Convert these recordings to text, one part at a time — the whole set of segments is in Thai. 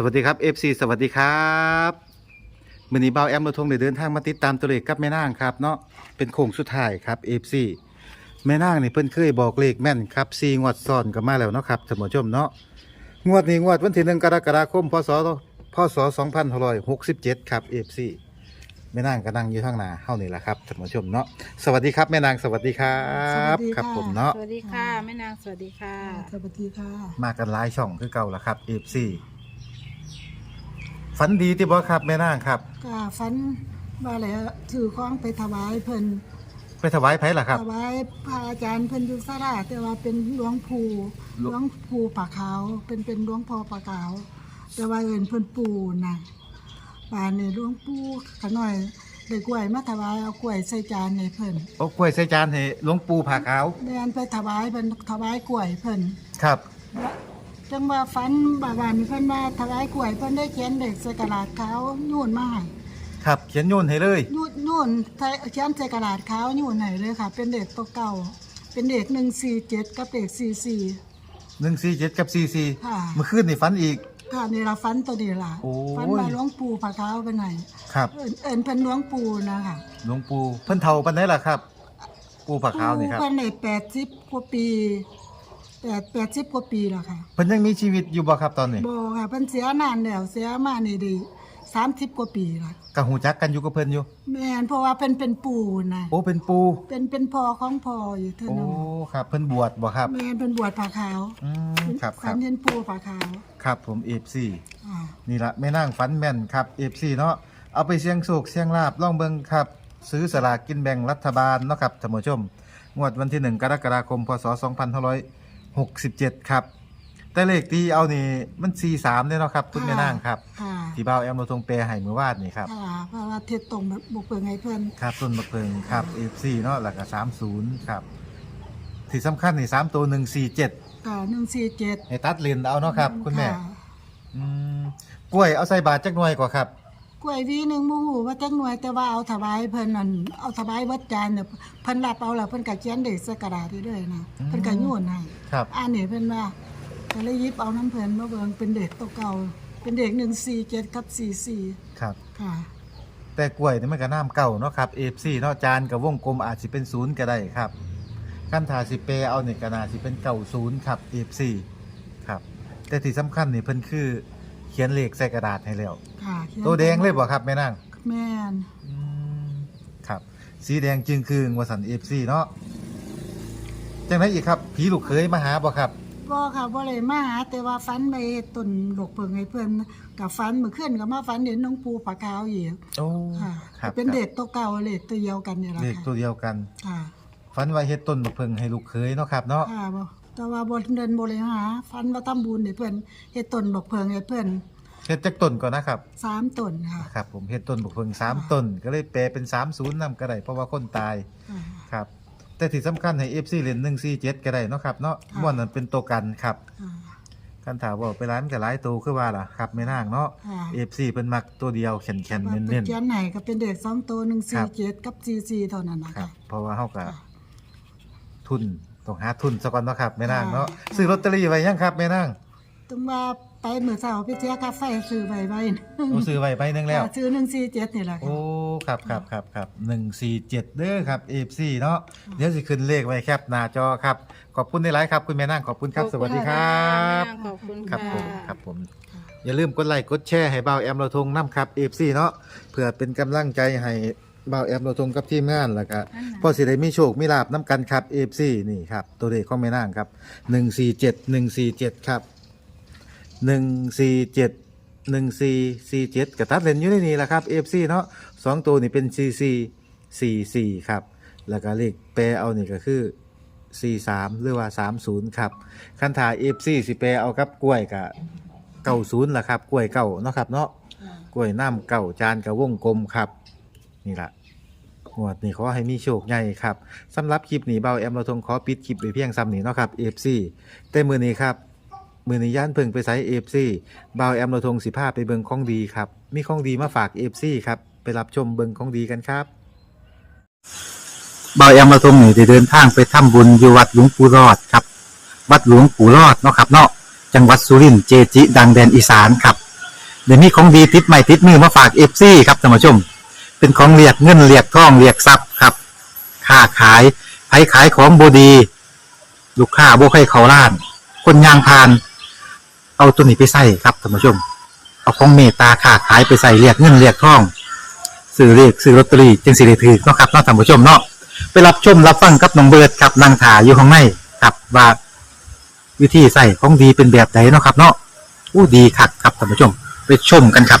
สวัสดีครับ FC สวัสดีครับมื่อนี้เบาแอมเราทงได้เดินทางมาติดตามตัวเลขกับแม่นางครับเนาะเป็นโค้งสุดท้ายครับ FC แม่นางนี่เพิ่นเคยบอกเลขแม่นครับ4งวดซ้อนก็มาแล้วเนาะครับท่านผู้ชมเนาะงวดนี้งวดวันที่1กรกฎาคมพศพศ2567ครับ FC แม่นางก็นั่งอยู่ข้างหน้าเฮานี่แหละครับท่านผู้ชมเนาะสวัสดีครับแม่นางสวัสดีครับสวัสดีค่ะ ครับผมเนาะสวัสดีค่ะ แม่นางสวัสดีค่ะ สวัสดีค่ะ มากันหลายช่องคือเก่าละครับ FC ฝันดีที่บ่ครับแม่นางครับ ก็ฝันว่าแล้วถือของไปถวายเพิ่นไปถวายไผล่ะครับ ถวายพระอาจารย์เพิ่นอยู่สราแต่ว่าเป็นหลวงปู่หลหวงลวงปู่ปากขาวเป็นเป็นหลวงพ่อปากขาว แต่ว่าเอิ้นเพิ่นปู่น่ะป่านนี้หลวงปู่ขะน้อยได้กล้วยมาถวายเอากล้วยใส่จานให้เพิ่นโอ้กล้วยใส่จานให้หลวงปู่ผาขาวแม่นไปถวายเพิ่นถวายกล้วยเพิ่นครับ จังว่าฝันบ่าวันเพิ่นว่าถวายกล้วยเพิ่นได้เขียนเด็กใส่กระดาษขาวนู่นมาให้ครับ เขียนโยนให้เลย นู่นนู่นใช้เขียนใส่กระดาษขาวอยู่ไหนเลยค่ะ เป็นเด็กตัวเก่า เป็นเด็กหนึ่งสี่เจ็ดกับเด็กสี่สี่147กับ44ค่ะ เมื่อคืนนี่ฝันอีก ค่ะนี่เราฟันตัวนี้ล่ะโอ้ยฟันมาหลวงปู่ผาขาวไปไหนครับ เอิญเอิญเป็นหลวงปู่นะคะหลวงปู่เพิ่นเฒ่าปานใดล่ะครับ ปู่ผาขาวนี่ครับ ปู่เพิ่นได้แปดสิบกว่าปี แปดแปดสิบกว่าปีแล้วค่ะเพิ่นยังมีชีวิตอยู่บ่ครับตอนนี้บอค่ะเพิ่นเสียนานแล้วเสียมานี่ดีสามสิบกว่าปีละก็ฮู้จักกันอยู่กับเพิ่นอยู่ แม่นเพราะว่าเป็นเป็นปู่นะโอ้เป็นปู่เป็นเป็นพ่อของพ่ออยู่เท่าโอ้นั้นครับ เพิ่นบวชบ่ครับแม่นเป็นบวชผาขาวอืมครับคฝัรันบเห็นปู่ผาขาวครับผม FC อ่านี่ละแม่นางฝันแม่นครับ FC เนาะเอาไปเสี่ยงโชคเสี่ยงลาบล่องเบิงครับ ซื้อสลากกินแบ่งรัฐบาลเนาะครับท่านผู้ชม งวดวันที่ 1 กรกฎาคม พศ 2567ครับ แต่เลขที่เอานี่มัน43เนี่ยเนาะครับคุณแม่นางครับค่ะที่บ่าวแอมโรทงแปรให้มือวาดนี่ครับค่ะเพราะว่าเทศตรงแบบบุกเบิกไงเพื่อนครับต้นมะเพิงครับ FC เนาะแล้วก็30ครับที่สำคัญนี่3ตัว147ค่ะหนึ่งสี่เจ็ดให้ตัดเลนเอาเนาะครับ คุณแม่อืมกล้วยเอาใส่บาตรจักหน่วยกว่าครับ กล้วยวีหนึ่งหมูหูว่าจังหน่วยแต่ว่าเอาถวายเพิ่นนั่นเอาถวายวัดจานเนี่ยเพิ่นรับเอาแล้วเพิ่นก็เขียนเด็กสกระดาษที่ด้วยนะอืมเพิ่นก็โยุ่นให้ครับ อ่านนี่เพิ่นว่าก็เลยหยิบเอาน้ำเพิ่นมาเบิ่งเป็นเด็กตัวเก่า เป็นเด็กหนึ่งสี่เจ็ดกับสี่สี่ครับ ค่ะ แต่กล้วยนี่มันก็น้ำเก่าเนาะครับ FC เนาะจานกับวงกลมอาจสิเป็นศูนย์ก็ได้ครับขั้นถาสิเปเอาเนี่ยก็น่าสิเป็นเก่าศูนย์ครับ FC ครับ แต่ที่สำคัญนี่เพิ่นคือ เขียนเลขใส่กระดาษให้แล้วค่ะเขียนตัวแดงเลยบ่ครับแม่นางแม่นอืมครับ สีแดงจึงคืองวสัน FC เนาะจังไดอีกครับผีลูกเคยมาหาบ่ครับ บ่ค่ะบ่เลยมาหาแต่ว่าฟันไปต้นดอกเพิงให้เพิ่นกับฟันเมื่อคืนก็มาฟันเห็นน้องปูปลาขาวอีกโอ้ค่ะ ครับเป็นครับเด็กตัวเก่าเด็กตัวเดียวกันนี่แหละเลขค่ะตัวเดียวกัน ค่ะฝันว่าเฮ็ดต้นบักเพิงให้ลูกเคยเนาะครับเนาะ ค่ะบ่ แต่ว่าบ่เดินบ่เลยหาฟันว่าทำบุญให้เพิ่นเฮ็ดต้นดอกเพิงให้เพิ่นเฮ็ดจักต้นก่อนนะครับสามต้นค่ะ ครับ ผมเฮ็ดต้นบุกเพิงสามต้น ก็เลยแปลเป็น3 0นำก็ได้เพราะว่าคนตายค่ะครับ แต่ที่สำคัญให้ FC เล่น147ก็ได้เนาะครับเนาะค่ะ ม่วนนั้นเป็นตัวกันครับค่ะคันถามว่าไปร้านก็หลายตัวคือว่าล่ะครับแม่นางเนาะค่ะ FC เพิ่นมักตัวเดียวแข็งๆว่าเน้น เขียนไหนก็เป็นเด็กสองตัวหนึ่งครัสี่บ เจ็ดกับสี่สี่เท่านั้นนะๆครัคะ บเพราะว่าเฮาก็ค่ะ ทุน ต้องหาทุนซะก่อนเนาะครับแม่นางเนาะค่ะซื้อลอตเตอรี่ไว้ยังครับแม่นางถึงว่าไปมื้อเช้าไปเสียค่าไฟซื้อไว้ไว้โอ้ซื้อไว้ใบหนึงแล้วค่ะซื้อหนึ่งสี่เจ็ดนี่แหละโอ้ค่ะครับครับครับครับหนึ่งสี่เจ็ดเด้อครับ FC เนาะ เดี๋ยวสิขึ้นเลขไว้แคปหน้าจอครับ ขอบคุณในไลฟ์ครับ คุณแม่นางขอบคุณครับ สวัสดีครับ ขอบคุณครัค่ะ บผมครับผม อย่าลืมกดไลค์กดแชร์ให้เบาแอมเราทงน้ำครับ FC เนาะเพื่อเป็นกำลังใจให้เบาแอมเราทงกับทีมงานแล้วก็พอสิได้มีโชคมีลาบน้ำกันครับ FC นี่ครับ ตัวเลขของแม่นางครับ 147 147 ครับ 147 1447กระตัดเลนอยู่ในนี้แหละครับ FC เนาะสองตัวนี่เป็น CC 44ครับ แล้วก็เลขแปรเอานี่ก็คือ 43 หรือว่า 30 ครับ คันถ่าย FC สิแปรเอากับกล้วยกับเก่าศูนย์ล่ะครับ กล้วยเก่าเนาะครับเนาะ กล้วยน้ำเก่าจานกับวงกลมครับ นี่ละงวดนี้ขอให้มีโชคใหญ่ครับสำหรับคลิปนี้เบาแอมเราทงขอปิดคลิปไปเพียงซ้ำนี้เนาะครับ FC แต่มือนี้ครับมือนี้ย่านเพิ่งไปใส่ FC เบาแอมเราทงสิพาพไปเบิงของดีครับมีของดีมาฝาก FC ครับไปรับชมเบิงของดีกันครับเบาแอมมาตงนี้ได้เดินทางไปทำบุญอยู่วัดหลวงปู่รอดครับ วัดหลวงปู่รอดเนาะครับเนาะจังหวัดสุรินทร์เจจิ ดังแดนอีสานครับเดี๋ยวนี้ของดีติดใหม่ติดมือมาฝากเอฟซีครับท่านผู้ชม เป็นของเรียกเงินเรียกทองเรียกทรัพย์ครับค้าขายไผขายของบดี ลูกค้าบ่ใครเขาล้าน คนยางพาน เอาตัวนี้ไปใส่ครับท่านผู้ชม เอาของเมตตาค้าขายไปใส่เรียกเงินเรียกทองซื้อเรียกซื้อลอตเตอรี่จึงสิได้ถือเนาะครับเนาะท่านผู้ชมเนาะไปรับชมรับฟังกับน้องเบิร์ดครับนางถาอยู่ข้างในครับว่าวิธีใส่ของดีเป็นแบบไหนเนาะครับ เนาะอู้ดีคักครับท่านผู้ชม ไปชมกันครับ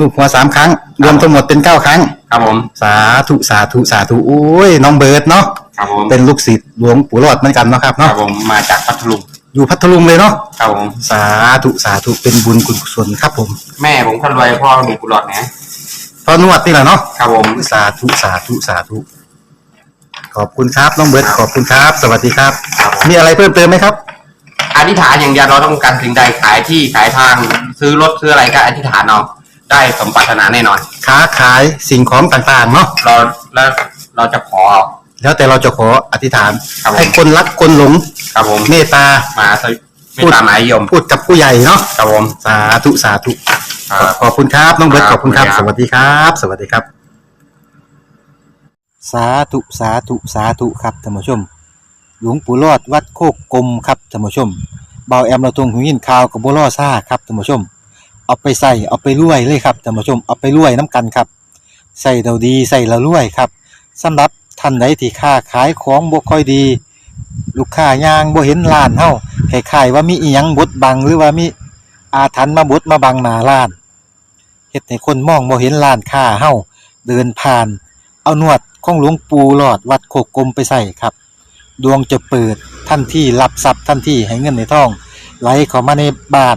ลูกหัวสามครั้ง รวมทั้งหมดเป็นเก้าครั้ง ครับผม สาธุสาธุสาธุโอ้ยน้องเบิร์ดเนาะครับผมเป็นลูกศิษย์หลวงปู่รอดเหมือนกันเนาะครับครัเนาะบผมมาจากพัทลุงอยู่พัทลุงเลยเนาะครับผม สาธุสาธุเป็นบุญกุศลครับผมแม่ผมคนรวยพ่อมีกุหลาบนะพอนวดนี่แหละเนาะครับผม สาธุสาธุสาธุขอบคุณครับน้องเบิร์ดขอบคุณครับ สวัสดีครับ ครับผม มีอะไรเพิ่มเติมไหมครับ อธิษฐานอย่างเดียวเราต้องการสิ่งใดขายที่ขายทาง ซื้อรถซื้ออะไรก็อธิษฐานเอา ได้สมปรารถนาแน่นอน ค้าขายสิ่งของต่างๆเนาะเราแล้วเราจะขอ แล้วแต่เราจะขออธิษฐาน ครับผม ให้คนรักคนหลงครับผมเมตตา มาสวิไม่ตามหมายยมพูดกับผู้ใหญ่เนาะครับผมสาธุสาธุ ครับ ขอบคุณครับน้องเบิร์ตคขรับอบคุณครับขอบสคุณครับวัสดีครับ สวัสดีครับ สาธุสาธุสาธุครับท่านผู้ชม หลวงปู่รอดวัดโคกกลมครับท่านผู้ชมเบาแอมเราตรงหูยินข่าวกับบัวล่อซ่าครับท่านผู้ชม เอาไปใส่เอาไปรวยเลยครับท่านผู้ชมเอาไปรวยน้ำกันครับใส่เราดีใส่เรารวยครับสำหรับท่านใดที่ค้าขายของบ่ค่อยดี ลูกค้ายางบ่เห็นร้านเฮาคล้ายๆว่ามีอีหยังบดบังหรือว่ามีอาถรรพ์มาบดมาบังหน้าร้านเฮ็ดให้คนมองบ่เห็นร้านค้าเฮาเดินผ่าน เอานวดของหลวงปู่หลอดวัดโคกกลมไปใส่ครับ ดวงจะเปิดทันที่รับทรัพย์ทันที่ให้เงินในท้อง ไหลเข้ามาในบ้าน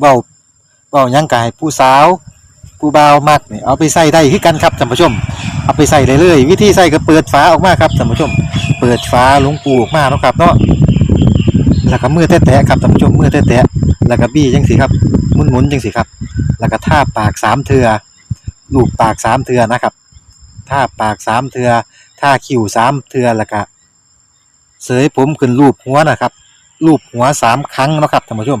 เว้าเว้ายังกายผู้สาว ผู้บ่าวมักนี่เอาไปใส่ได้คือกันครับท่านผู้ชม เอาไปใส่เลยเลยวิธีใส่ก็เปิดฝาออกมาครับท่านผู้ชม เปิดฝาหลวงปูออกมาเนาะครับเนาะแล้วก็มือแตะๆครับท่านผู้ชมมือแตะๆแล้วก็บี้จังสิครับหมุนๆจังสิครับ แล้วก็ท่าปากสามเทือลูบปากสามเทือนะครับท่าปากสามเทือท่าคิ้วสามเทือแล้วก็เสยผมขึ้นรูปหัวนะครับรูปหัวสามครั้งนะครับท่านผู้ชม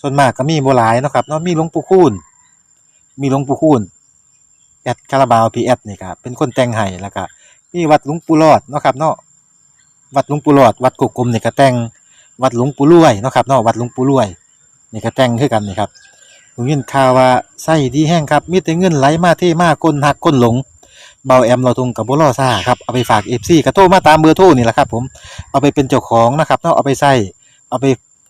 ส่วนมากก็มีบ่หลายเนาะครับเนาะมีหลวงปู่คูณมีหลวงปู่คูณแอดคาราบาวพีแอดนี่ครับเป็นคนแต่งให้แล้วก็มีวัดหลวงปู่รอดเนาะครับเนาะวัดหลวงปู่รอด วัดกกกลมนี่ก็แต่งวัดหลวงปู่รวยเนาะครับเนาะวัดหลวงปู่รวยนี่ก็แต่งคือกันนี่ครับผมยินข่าวว่าไส้ดีแห้งครับมีแต่เงินไหลมาเทมาคนหักคนหลงเบาแอมเราทงกับบุรอซ่าครับเอาไปฝากเอฟซีกระโทรมาตามเบอร์โทรนี่แหละครับผมเอาไปเป็นเจ้าของนะครับเนาะเอาไปใส่เอาไป